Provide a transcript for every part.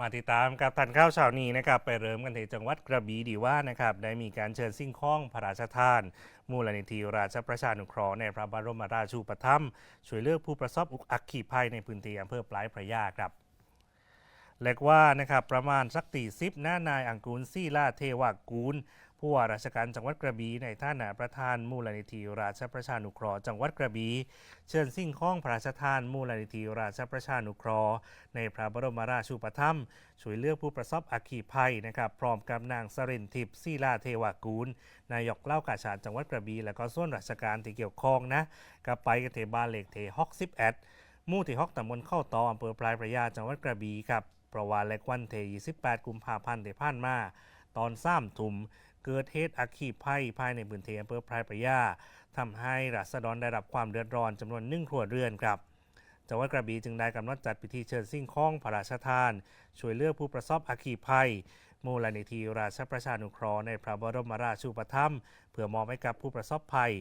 มาติดตามกับทันข้าวเช้านี้นะครับไปเริ่มกันที่จังหวัดกระบี่ดีว่านะครับได้มีการเชิญสิ่งข้องพระราชทาน มูลนิธิราชประชานุเคราะห์ในพระบรมราชูปถัมภ์ช่วยเหลือกผู้ประสบอุกอัคคีภัยในพื้นที่อำเภอปลายพระยาครับเล็กว่านะครับประมาณสักตีสิบหน้านายอังกูลซี่ล่าเทวากูล ผู้ว่าราชการจังหวัดกระบี่ในท่านาประธานมูลนิธิราชประชานุเคราะห์จังหวัดกระบี่เชิญสิ่งของพระราชทานมูลนิธิราชประชานุเคราะห์ในพระบรมราชูปถัมภ์ช่วยเลือกผู้ประสบอัคคีภัยนะครับพร้อมกับนางสรินทิพย์ซี่ล่าเทวากูล นายกเล่ากาชาดจังหวัดกระบี่และก็ส่วนราชการที่เกี่ยวข้องนะกับไปกันเทบานเหล็กเทฮอกซิบแอดมู่ที่ฮอกตำบลเข้าตออำเภอปลายพระยาจังหวัดกระบี่ครับประวัติและวันเท28กุมภาพันธ์ที่ผ่านมาตอนสามทุ่ม เกิดเหตุอัคคีภัยภายในพื้นที่อำเภอปลายประยาทำให้รัษฎรได้รับความเดือดร้อนจำนวนหนึ่งครัวเรือนครับจังหวัดกระบี่จึงได้กำหนดจัดพิธีเชิญสิ่งของพระราชทาน ช่วยเหลือกผู้ประสบอัคคีภัย มูลนิธิราชประชานุเคราะห์ในพระบรมราชูปถัมภ์เพื่อมอบให้กับผู้ประสบภัย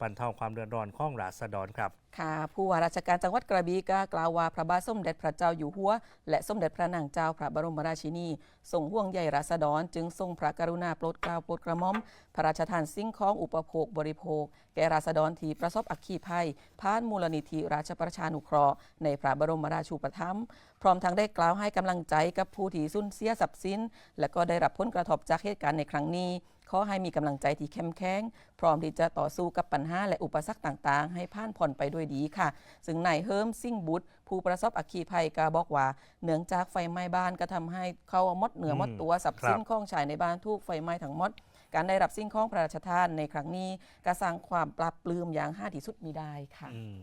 บรรเทาความเดือดร้อนของราษฎรครับ ค่ะ ผู้ว่าราชการจังหวัดกระบี่ก็กล่าวว่าพระบาทสมเด็จพระเจ้าอยู่หัว และสมเด็จพระนางเจ้าพระบรมราชินีทรงห่วงใยราษฎร จึงทรงพระกรุณาโปรดเกล้าโปรดกระหม่อม พระราชทานสิ่งของอุปโภคบริโภค แก่ราษฎรที่ประสบอัคคีภัยผ่านมูลนิธิราชประชานุเคราะห์ในพระบรมราชูปถัมภ์พร้อมทั้งได้กล่าวให้กำลังใจกับผู้ที่สูญเสียทรัพย์สินและก็ได้รับผลกระทบจากเหตุการณ์ในครั้งนี้ ขอให้มีกำลังใจที่เข้มแข็งพร้อมที่จะต่อสู้กับปัญหาและอุปสรรคต่างๆ ให้ผ่านพ้นไปด้วยดีค่ะ ซึ่งนายเฮิมซิ่งบุตร ผู้ประสบอัคคีภัยก็บอกว่าเนื่องจากไฟไหม้บ้านก็ทำให้เขาหมดเหนือหมดตัวทรัพย์สินครับของชายในบ้านถูกไฟไหม้ทั้งหมดการได้รับสิ่งของพระราชทานในครั้งนี้ก็สร้างความปรับปลื้มอย่างห้าที่สุดมีได้ค่ะอืม